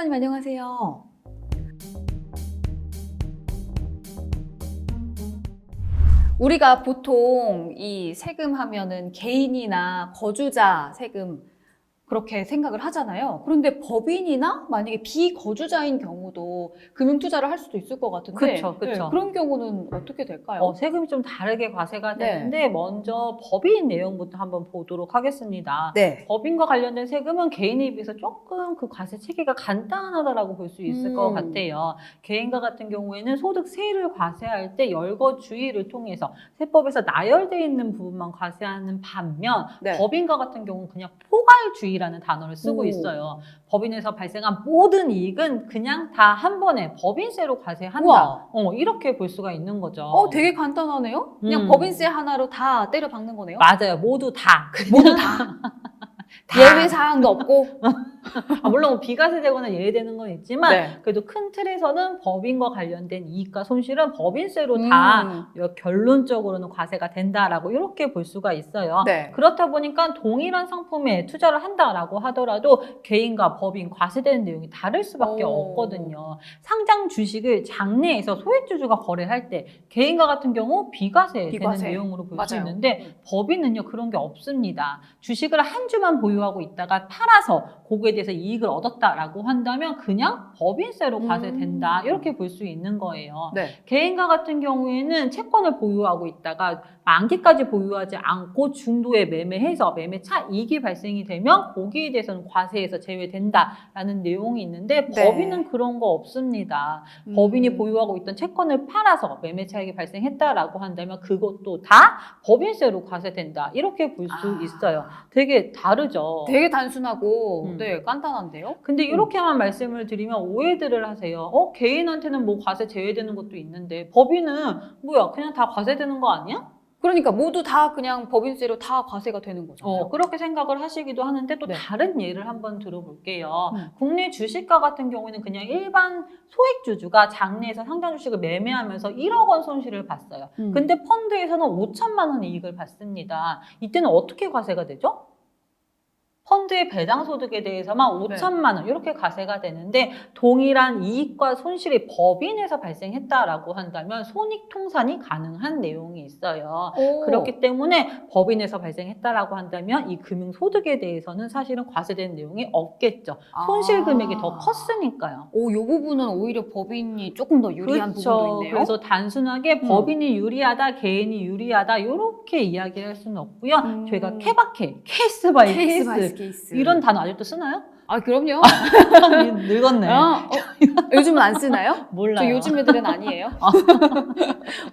세 박사님 안녕하세요. 우리가 보통 이 세금 하면은 개인이나 거주자 세금 그렇게 생각을 하잖아요. 그런데 법인이나 만약에 비거주자인 경우도 금융 투자를 할 수도 있을 것 같은데 그쵸, 그쵸. 네, 그런 경우는 어떻게 될까요? 어, 세금이 좀 다르게 과세가 네. 되는데 먼저 법인 내용부터 한번 보도록 하겠습니다. 네. 법인과 관련된 세금은 개인에 비해서 조금 그 과세 체계가 간단하다라고 볼 수 있을 음. 것 같아요. 개인과 같은 경우에는 소득세를 과세할 때 열거 주의를 통해서 세법에서 나열되어 있는 부분만 과세하는 반면 네. 법인과 같은 경우는 그냥 포괄 주의 라는 단어를 쓰고 오. 있어요. 법인에서 발생한 모든 이익은 그냥 다 한 번에 법인세로 과세한다. 우와. 어, 이렇게 볼 수가 있는 거죠. 어, 되게 간단하네요. 그냥 음. 법인세 하나로 다 때려 박는 거네요. 맞아요. 모두 다. 모두 다. 다. 예외 사항도 없고. 아, 물론 뭐 비과세 되거나 예외되는 건 있지만 네. 그래도 큰 틀에서는 법인과 관련된 이익과 손실은 법인세로 다 음. 결론적으로는 과세가 된다라고 이렇게 볼 수가 있어요. 네. 그렇다 보니까 동일한 상품에 투자를 한다라고 하더라도 개인과 법인 과세되는 내용이 다를 수밖에 오. 없거든요. 상장 주식을 장내에서 소액주주가 거래할 때 개인과 같은 경우 비과세, 비과세. 되는 내용으로 볼 수. 있는데 법인은요 그런 게 없습니다. 주식을 한 주만 보유 하고 있다가 팔아서 그거에 대해서 이익을 얻었다라고 한다면 그냥 법인세로 음. 과세된다 이렇게 볼 수 있는 거예요. 네. 개인과 같은 경우에는 채권을 보유하고 있다가 만기까지 보유하지 않고 중도에 매매해서 매매 차익이 발생이 되면 거기에 대해서는 과세에서 제외된다라는 내용이 있는데 네. 법인은 그런 거 없습니다. 음. 법인이 보유하고 있던 채권을 팔아서 매매 차익이 발생했다라고 한다면 그것도 다 법인세로 과세된다 이렇게 볼수 아. 있어요. 되게 다르죠. 되게 단순하고 음. 네 간단한데요. 근데 이렇게만 말씀을 드리면 오해들을 하세요. 어, 개인한테는 뭐 과세 제외되는 것도 있는데 법인은 뭐야, 그냥 다 과세되는 거 아니야? 그러니까 모두 다 그냥 법인세로 다 과세가 되는 거잖아요. 어, 그렇게 생각을 하시기도 하는데 또 네. 다른 예를 한번 들어볼게요. 음. 국내 주식가 같은 경우에는 그냥 일반 소액주주가 장내에서 상장 주식을 매매하면서 1억 원 손실을 봤어요. 음. 근데 펀드에서는 5천만 원 이익을 받습니다. 이때는 어떻게 과세가 되죠? 펀드의 배당 소득에 대해서만 네. 5천만 원 이렇게 과세가 되는데 동일한 이익과 손실이 법인에서 발생했다라고 한다면 손익 통산이 가능한 내용이 있어요. 오. 그렇기 때문에 법인에서 발생했다라고 한다면 이 금융 소득에 대해서는 사실은 과세되는 내용이 없겠죠. 손실 금액이 더 아. 컸으니까요. 오, 요 부분은 오히려 법인이 조금 더 유리한 부분도 있네요. 그래서 단순하게 음. 법인이 유리하다, 개인이 유리하다 이렇게 이야기할 수는 없고요. 음. 저희가 케바케, 케이스 바이 케이스 케이스. 이런 단어 아직도 쓰나요? 아, 그럼요. 늙었네. 아, 어, 요즘은 안 쓰나요? 몰라요. 저 요즘 애들은 아니에요.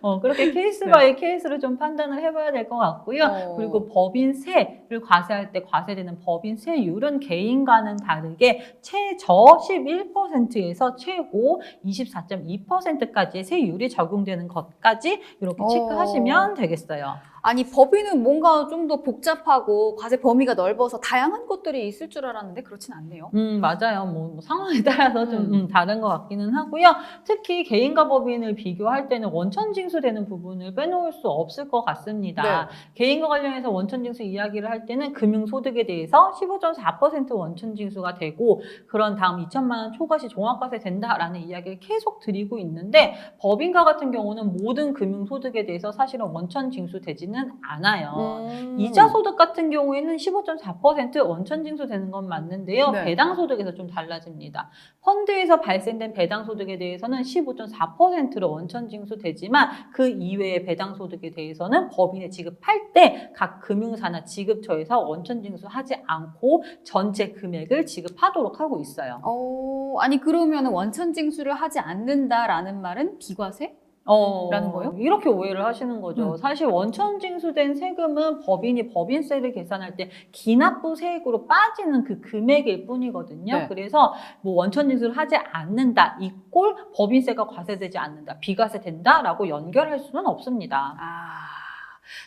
어, 그렇게 케이스 네. 바이 케이스를 좀 판단을 해봐야 될 것 같고요. 어. 그리고 법인세를 과세할 때 과세되는 법인세율은 개인과는 다르게 최저 11%에서 최고 24.2%까지의 세율이 적용되는 것까지 이렇게 어. 체크하시면 되겠어요. 아니, 법인은 뭔가 좀 더 복잡하고 과세 범위가 넓어서 다양한 것들이 있을 줄 알았는데 그렇진 않네요. 음, 맞아요. 뭐, 뭐 상황에 따라서 좀 음. 음, 다른 것 같기는 하고요. 특히 개인과 법인을 비교할 때는 원천 징수되는 부분을 빼놓을 수 없을 것 같습니다. 네. 개인과 관련해서 원천 징수 이야기를 할 때는 금융소득에 대해서 15.4% 원천 징수가 되고 그런 다음 2천만 원 초과시 종합과세 된다라는 이야기를 계속 드리고 있는데 법인과 같은 경우는 모든 금융소득에 대해서 사실은 원천 징수 되지는 않아요. 음. 이자 소득 같은 경우에는 15.4% 원천 징수되는 건 맞는데요. 네. 배당 소득에서 좀 달라집니다. 펀드에서 발생된 배당 소득에 대해서는 15.4%로 원천 징수되지만 그 이외의 배당 소득에 대해서는 법인에 지급할 때 각 금융사나 지급처에서 원천 징수하지 않고 전체 금액을 지급하도록 하고 있어요. 어, 아니 그러면 원천 징수를 하지 않는다라는 말은 비과세? 어, 라는 거요? 이렇게 오해를 하시는 거죠. 음. 사실 원천 징수된 세금은 법인이 법인세를 계산할 때 기납부 세액으로 빠지는 그 금액일 뿐이거든요. 네. 그래서 뭐 원천 징수를 하지 않는다 이꼴 법인세가 과세되지 않는다 비과세 된다라고 연결할 수는 없습니다. 아.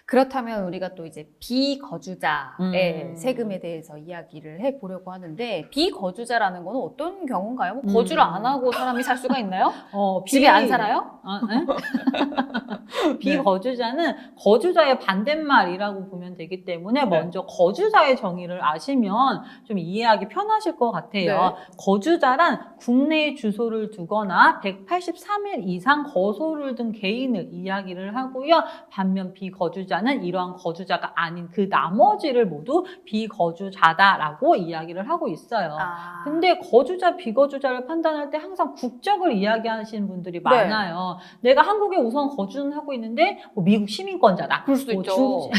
그렇다면 우리가 또 이제 비거주자의 음. 세금에 대해서 이야기를 해 보려고 하는데 비거주자라는 거는 어떤 경우인가요? 뭐 거주를 음. 안 하고 사람이 살 수가 있나요? 어, 집에 비- 안 살아요? 아, 에? 비거주자는 거주자의 반대말이라고 보면 되기 때문에 네. 먼저 거주자의 정의를 아시면 좀 이해하기 편하실 것 같아요. 거주자란 국내에 주소를 두거나 183일 이상 거소를 둔 개인을 이야기를 하고요. 반면 비거주 자는 이러한 거주자가 아닌 그 나머지를 모두 비거주자다라고 이야기를 하고 있어요. 아. 근데 거주자, 비거주자를 판단할 때 항상 국적을 이야기하시는 분들이 네. 많아요. 내가 한국에 우선 거주는 하고 있는데 뭐 미국 시민권자다. 그럴 수도 뭐 있죠. 중-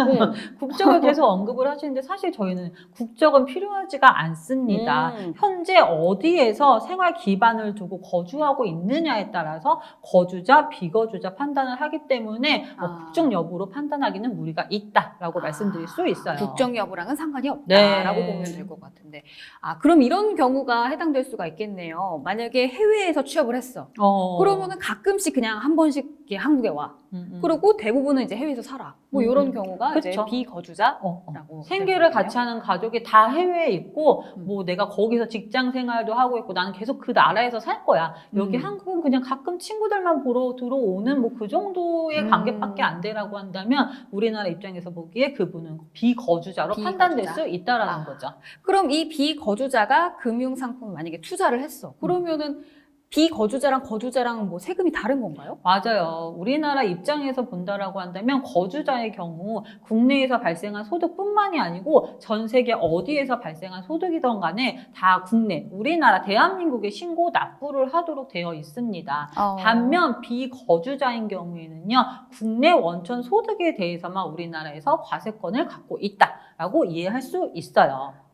음. 국적을 계속 언급을 하시는데 사실 저희는 국적은 필요하지가 않습니다. 음. 현재 어디에서 생활 기반을 두고 거주하고 있느냐에 따라서 거주자, 비거주자 판단을 하기 때문에 뭐 아. 국적 여부 로 판단하기는 무리가 있다라고 말씀드릴 수 있어요. 국적 여부랑은 상관이 네. 없다라고 보면 될 것 같은데. 아, 그럼 이런 경우가 해당될 수가 있겠네요. 만약에 해외에서 취업을 했어. 어. 그러면은 가끔씩 그냥 한 번씩 한국에 와. 음, 음. 그리고 대부분은 이제 해외에서 살아. 뭐 음, 이런 음. 경우가 이제 그쵸. 비거주자. 어, 어. 라고 생계를. 같이 하는 가족이 다 해외에 있고 음. 뭐 내가 거기서 직장 생활도 하고 있고 나는 계속 그 나라에서 살 거야. 여기 음. 한국은 그냥 가끔 친구들만 보러 들어오는 뭐 그 정도의 음. 관계밖에 안 되라고 한다면 우리나라 입장에서 보기에 그분은 비거주자로 비거주자. 판단될 수 있다라는 아. 거죠. 그럼 이 비거주자가 금융상품을 만약에 투자를 했어. 그러면은 비거주자랑 거주자랑 뭐 세금이 다른 건가요? 맞아요. 우리나라 입장에서 본다라고 한다면 거주자의 경우 국내에서 발생한 소득뿐만이 아니고 전 세계 어디에서 발생한 소득이든 간에 다 국내, 우리나라 대한민국에 신고 납부를 하도록 되어 있습니다. 어. 반면 비거주자인 경우에는요, 국내 원천 소득에 대해서만 우리나라에서 과세권을 갖고 있다라고 이해할 수 있어요.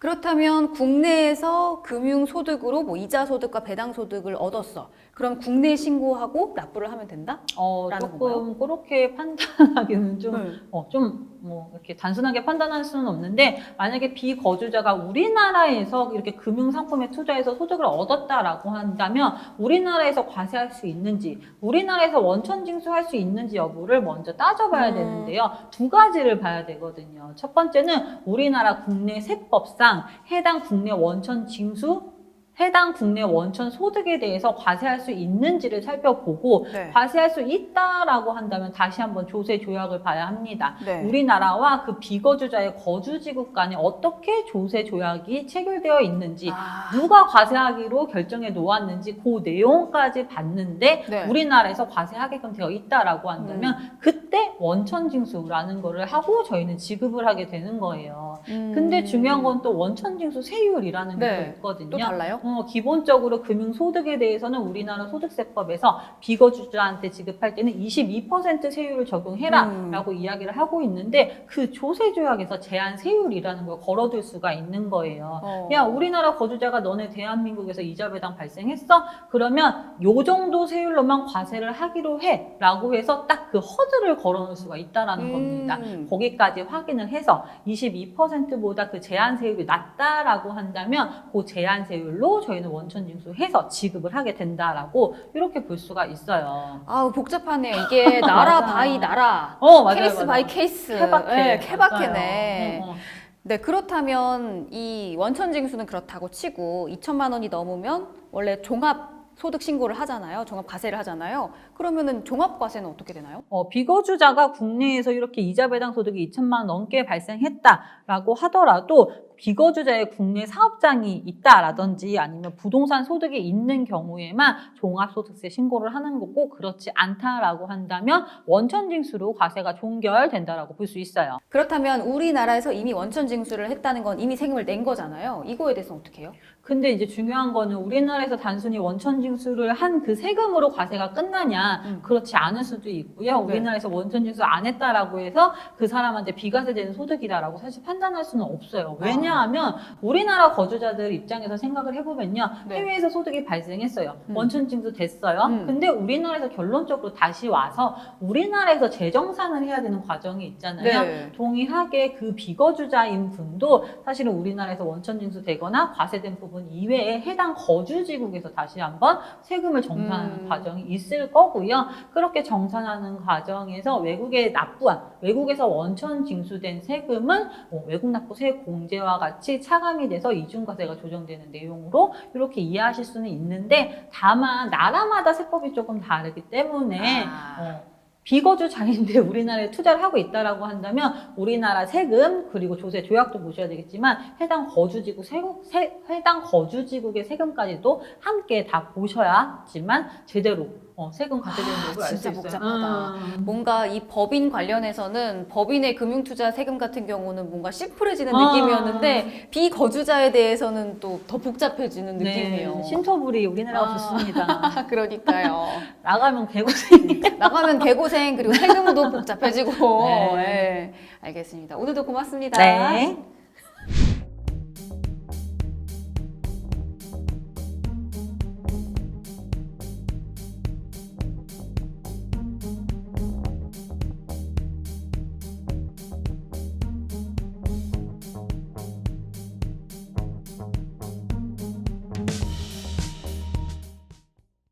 그렇다면 국내에서 금융소득으로 뭐 이자소득과 배당소득을 얻었어. 그럼 국내에 신고하고 납부를 하면 된다? 어, 라는 조금 그렇게 판단하기는 좀 네. 어, 좀, 뭐, 이렇게 단순하게 판단할 수는 없는데, 만약에 비거주자가 우리나라에서 이렇게 금융 상품에 투자해서 소득을 얻었다라고 한다면, 우리나라에서 과세할 수 있는지, 우리나라에서 원천 징수할 수 있는지 여부를 먼저 따져봐야 음. 되는데요. 두 가지를 봐야 되거든요. 첫 번째는 우리나라 국내 세법상 해당 국내 원천 징수, 해당 국내 원천 소득에 대해서 과세할 수 있는지를 살펴보고, 네. 과세할 수 있다라고 한다면 다시 한번 조세 조약을 봐야 합니다. 네. 우리나라와 그 비거주자의 거주지국 간에 어떻게 조세 조약이 체결되어 있는지 아. 누가 과세하기로 결정해 놓았는지 그 내용까지 봤는데 네. 우리나라에서 과세하게끔 되어 있다라고 한다면 그때 원천 징수라는 거를 하고 저희는 지급을 하게 되는 거예요. 음. 근데 중요한 건 또 원천 징수 세율이라는 게 네. 또 있거든요. 또 달라요? 어, 기본적으로 금융소득에 대해서는 우리나라 소득세법에서 비거주자한테 지급할 때는 22% 세율을 적용해라 음. 라고 이야기를 하고 있는데 그 조세조약에서 제한 세율이라는 걸 걸어둘 수가 있는 거예요. 어. 야, 우리나라 거주자가 너네 대한민국에서 이자 배당 발생했어? 그러면 요 정도 세율로만 과세를 하기로 해. 라고 해서 딱 그 허드를 걸어 놓을 수가 있다라는 음. 겁니다. 거기까지 확인을 해서 22%보다 그 제한 세율이 낮다라고 한다면 그 제한 세율로 저희는 원천 징수해서 지급을 하게 된다라고 이렇게 볼 수가 있어요. 아우 복잡하네요. 이게 나라 맞아요. 바이 나라. 어, 맞아요. 케이스 맞아요. 바이 케이스. 케바케. 네, 케바케네. 맞아요. 어, 어. 네, 그렇다면 이 원천 징수는 그렇다고 치고 2천만 원이 넘으면 원래 종합 소득 신고를 하잖아요. 종합 과세를 하잖아요. 그러면은 종합 과세는 어떻게 되나요? 어, 비거주자가 국내에서 이렇게 이자 배당 소득이 2천만 원 넘게 발생했다라고 하더라도 비거주자의 국내 사업장이 있다라든지 아니면 부동산 소득이 있는 경우에만 종합소득세 신고를 하는 거고 그렇지 않다라고 한다면 원천징수로 과세가 종결된다라고 볼 수 있어요. 그렇다면 우리나라에서 이미 원천 징수를 했다는 건 이미 세금을 낸 거잖아요. 이거에 대해서는 어떻게 해요? 근데 이제 중요한 거는 우리나라에서 단순히 원천 징수를 한 그 세금으로 과세가 끝나냐 음. 그렇지 않을 수도 있고요. 네. 우리나라에서 원천 징수 안 했다라고 해서 그 사람한테 비과세되는 소득이다라고 사실 판단할 수는 없어요. 왜냐 왜냐 하면 우리나라 거주자들 입장에서 생각을 해보면요. 네. 해외에서 소득이 발생했어요. 음. 원천 징수 됐어요. 음. 근데 우리나라에서 결론적으로 다시 와서 우리나라에서 재정산을 해야 되는 과정이 있잖아요. 네. 동일하게 그 비거주자인 분도 사실은 우리나라에서 원천 징수 되거나 과세된 부분 이외에 해당 거주지국에서 다시 한번 세금을 정산하는 음. 과정이 있을 거고요. 그렇게 정산하는 과정에서 외국에 납부한 외국에서 원천 징수된 세금은 뭐 외국 납부 세액 공제와 같이 차감이 돼서 이중과세가 조정되는 내용으로 이렇게 이해하실 수는 있는데 다만 나라마다 세법이 조금 다르기 때문에 아. 어, 비거주자인데 우리나라에 투자를 하고 있다라고 한다면 우리나라 세금 그리고 조세 조약도 보셔야 되겠지만 해당 거주지국 세국 세, 해당 거주지국의 세금까지도 함께 다 보셔야지만 제대로 어, 세금 과세되는 아, 법을 알수 진짜 있어요. 복잡하다. 음. 뭔가 이 법인 관련해서는 법인의 금융투자 세금 같은 경우는 뭔가 심플해지는 아. 느낌이었는데 비거주자에 대해서는 또 더 복잡해지는 느낌이에요. 네, 신토불이 우리나라가 아. 좋습니다. 아, 그러니까요. 나가면 개고생이 나가면 개고생 그리고 세금도 복잡해지고. 네. 네. 알겠습니다. 오늘도 고맙습니다. 네.